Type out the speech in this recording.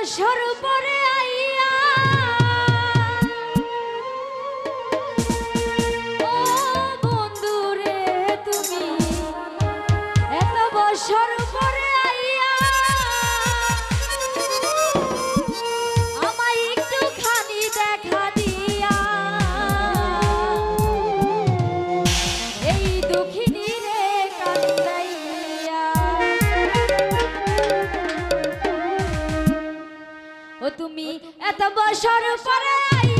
বছর পরে বন্ধুরে তুমি এত বছর বছর পরে